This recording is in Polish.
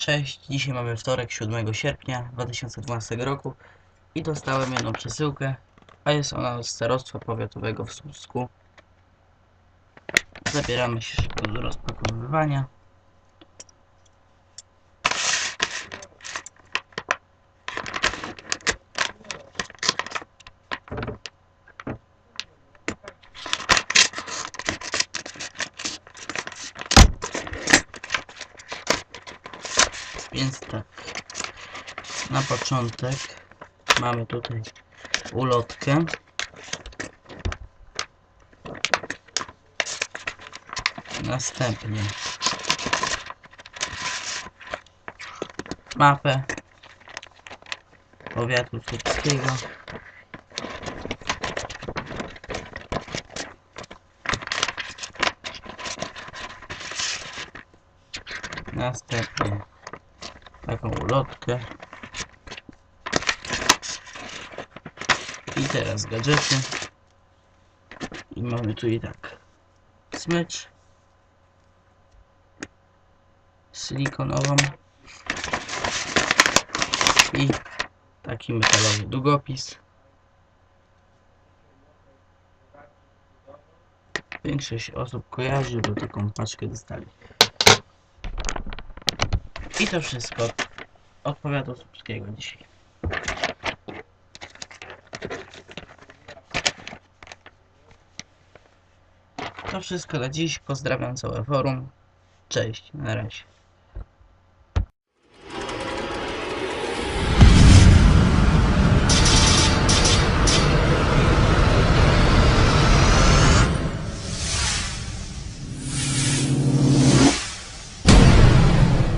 Cześć, dzisiaj mamy wtorek 7 sierpnia 2012 roku i dostałem jedną przesyłkę, a jest ona od starostwa powiatowego w Słupsku. Zabieramy się szybko do rozpakowywania. Więc tak, na początek mamy tutaj ulotkę. Następnie mapę powiatu słupskiego. Następnie taką ulotkę. I teraz gadżety. I mamy tu i tak smycz silikonową i taki metalowy długopis. Większość osób kojarzy, bo taką paczkę dostali. I to wszystko od powiatu słupskiego dzisiaj. To wszystko na dziś. Pozdrawiam całe forum. Cześć, na razie.